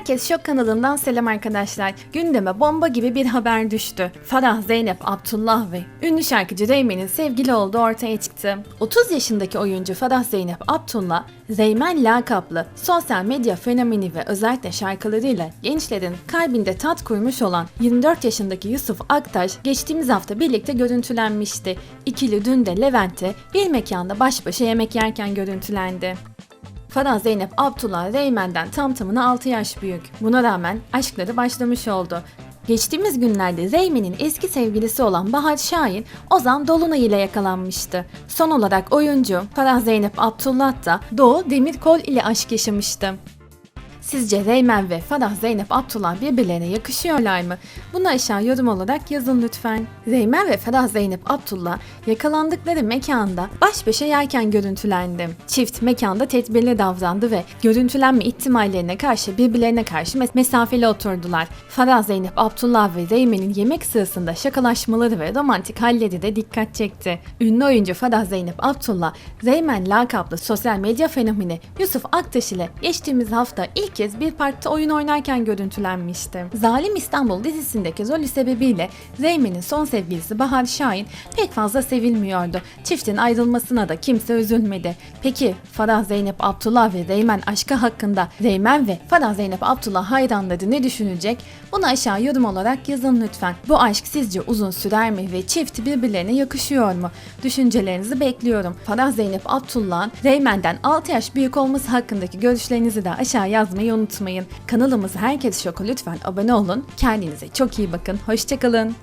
Herkes Şok kanalından selam arkadaşlar. Gündeme bomba gibi bir haber düştü. Farah Zeynep Abdullah ve ünlü şarkıcı Reymen'in sevgili olduğu ortaya çıktı. 30 yaşındaki oyuncu Farah Zeynep Abdullah, Reymen lakaplı sosyal medya fenomeni ve özellikle şarkılarıyla gençlerin kalbinde tat kurmuş olan 24 yaşındaki Yusuf Aktaş geçtiğimiz hafta birlikte görüntülenmişti. İkili dün de Levent'te bir mekanda baş başa yemek yerken görüntülendi. Farah Zeynep Abdullah Reymen'den tam tamına 6 yaş büyük. Buna rağmen aşkları başlamış oldu. Geçtiğimiz günlerde Reymen'in eski sevgilisi olan Bahar Şahin Ozan Dolunay ile yakalanmıştı. Son olarak oyuncu Farah Zeynep Abdullah da Doğu Demirkol ile aşk yaşamıştı. Sizce Reymen ve Farah Zeynep Abdullah birbirlerine yakışıyorlar mı? Bunu aşağı yorum olarak yazın lütfen. Reymen ve Farah Zeynep Abdullah yakalandıkları mekanda baş başa yerken görüntülendi. Çift mekanda tedbirli davrandı ve görüntülenme ihtimallerine karşı birbirlerine karşı mes- mesafeli oturdular. Farah Zeynep Abdullah ve Reymen'in yemek sırasında şakalaşmaları ve romantik halleri de dikkat çekti. Ünlü oyuncu Farah Zeynep Abdullah, Reymen lakaplı sosyal medya fenomeni Yusuf Aktaş ile geçtiğimiz hafta ilk kez bir parkta oyun oynarken görüntülenmişti. Zalim İstanbul dizisindeki rolü sebebiyle Reymen'in son sevgilisi Bahar Şahin pek fazla sevilmiyordu. Çiftin ayrılmasına da kimse üzülmedi. Peki Farah Zeynep Abdullah ve Reymen aşkı hakkında Reymen ve Farah Zeynep Abdullah hayranları ne düşünecek? Bunu aşağı yorum olarak yazın lütfen. Bu aşk sizce uzun sürer mi ve çift birbirlerine yakışıyor mu? Düşüncelerinizi bekliyorum. Farah Zeynep Abdullah'ın Reymen'den 6 yaş büyük olması hakkındaki görüşlerinizi de aşağı yazmayı unutmayın. Kanalımıza herkes şoku lütfen abone olun. Kendinize çok iyi bakın. Hoşçakalın.